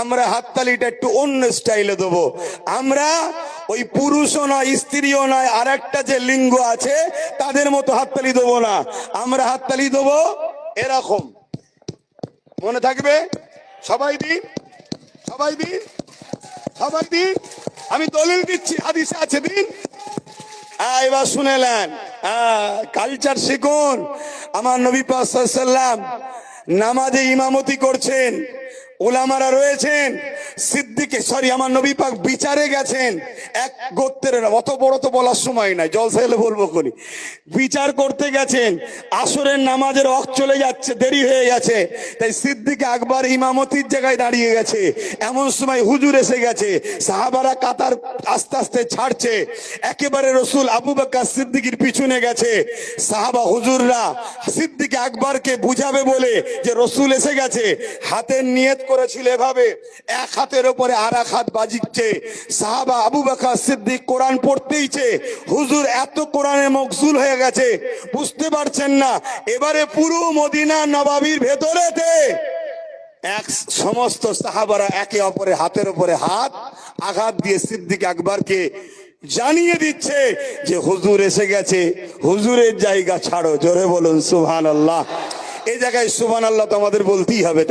আমরা হাততালিটা একটু অন্য স্টাইলে দেবো। আমরা ওই পুরুষও নয়, স্ত্রীও নয় আর একটা যে লিঙ্গ আছে, তাদের মতো হাততালি দেবো না। আমরা হাততালি দেবো এরকম। মনে থাকবে? সবাই দিন সবাই দিন সবাই দিন। আমি দলিল দিচ্ছি, হাদিসে আছে দিন। এবার শুনেলেন কালচার শিখুন। আমার নবী পাক নামাজে ইমামতি করছেন। ওলামারা রয়েছেন, সিদ্দিকে, সরি, আমার নবী পাক বিচারে গেছেন। এক গোত্রের অত বড় তো বলার সময় নাই জলসা এলে বলব করি বিচার করতে গেছেন, আসরের নামাজের অক চলে যাচ্ছে, দেরি হয়ে গেছে। তাই সিদ্দিকে আকবর ইমামতির জায়গায় দাঁড়িয়ে গেছে। এমন সময় হুজুর এসে গেছে, সাহাবারা কাতার আস্তে আস্তে ছাড়ছে। একেবারে রসুল আবু বকর সিদ্দিকির পিছনে গেছে। সাহাবা হুজুররা সিদ্দিক আকবরকে বুঝাবে বলে যে রসুল এসে গেছে, হাতের নিয়ত করেছিল এভাবে। এক হাতের ওপরে আর এক হাত বাজিচ্ছে। সাহাবা আবু বকর সিদ্দিক কোরআন পড়তেইছে হুজুর, এত কোরআনে মকসুল হয়ে গেছে। বুঝতে পারছেন না? এবারে পুরো মদিনা নবাবির ভেতরেতে। এক সমস্ত সাহাবারা একে অপরের হাতের উপরে হাত আঘাত দিয়ে সিদ্দিক আকবরকে জানিয়ে দিচ্ছে যে, হুজুর এসে গেছে। হুজুরের জায়গা ছাড়ো। জোরে বলুন সুবহান আল্লাহ এই জায়গায় সুবহান আল্লাহ তো আমাদের বলতেই হবে